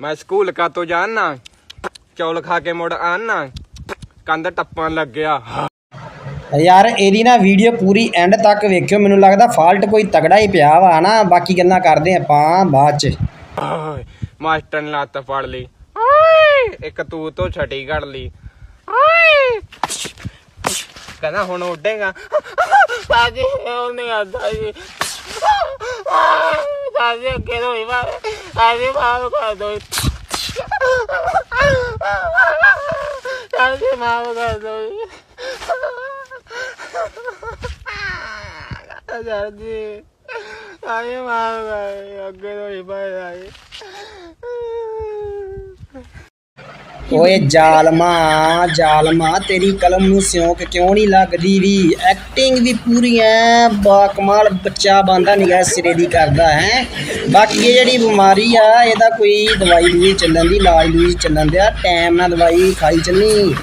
ਮੈਂ ਸਕੂਲ ਕਾ ਤੋਂ ਜਾਣਾ ਚੌਲ ਖਾ ਕੇ ਮੁੜ ਆਣਾ। ਕੰਧ ਟੱਪਣ ਲੱਗਿਆ ਯਾਰ ਇਹਦੀ ਨਾ ਵੀਡੀਓ ਪੂਰੀ ਐਂਡ ਤੱਕ ਵੇਖਿਓ ਮੈਨੂੰ ਲੱਗਦਾ ਫਾਲਟ ਕੋਈ ਤਗੜਾ ਹੀ ਪਿਆ ਵਾ ਨਾ। ਬਾਕੀ ਗੱਲਾਂ ਕਰਦੇ ਆਪਾਂ ਬਾਅਦ ਚ। ਮਾਸਟਰ ਨੇ ਲੱਤ ਫੜ ਲਈ। ਇੱਕ ਤੂੰ ਤੋਂ ਛਟੀ ਘੜ ਲਈ। ਕਹਿੰਦਾ ਹੁਣ ਉੱਡੇਗਾ। ਸਾਜੀ ਉਹ ਨਹੀਂ ਆਦਾ ਜੀ 赶紧给我一万！赶紧把我搞走！赶紧把我搞走！赶紧！赶紧把我！赶紧给我一万！赶紧！ਓਏ ਜ਼ਾਲਮਾ ਜ਼ਾਲਮਾ, ਤੇਰੀ ਕਲਮ ਨੂੰ ਸਿਉਂਕ ਕਿਉਂ ਨਹੀਂ ਲੱਗਦੀ ਵੀ? ਐਕਟਿੰਗ ਵੀ ਪੂਰੀ ਐ, ਬਾਕਮਾਲ ਬੱਚਾ ਬੰਦਾ ਨਿਗਾਹ ਸਿਰੇ ਦੀ ਕਰਦਾ ਹੈ ਬਾਕੀ ਇਹ ਜਿਹੜੀ ਬਿਮਾਰੀ ਆ, ਇਹਦਾ ਕੋਈ ਦਵਾਈ ਦੂਈ ਚੱਲਣ ਦੀ, ਇਲਾਜ ਦੂਈ ਚੱਲਣ ਦਿਆ ਟਾਈਮ ਨਾਲ ਦਵਾਈ ਖਾਈ ਚੱਲਣੀ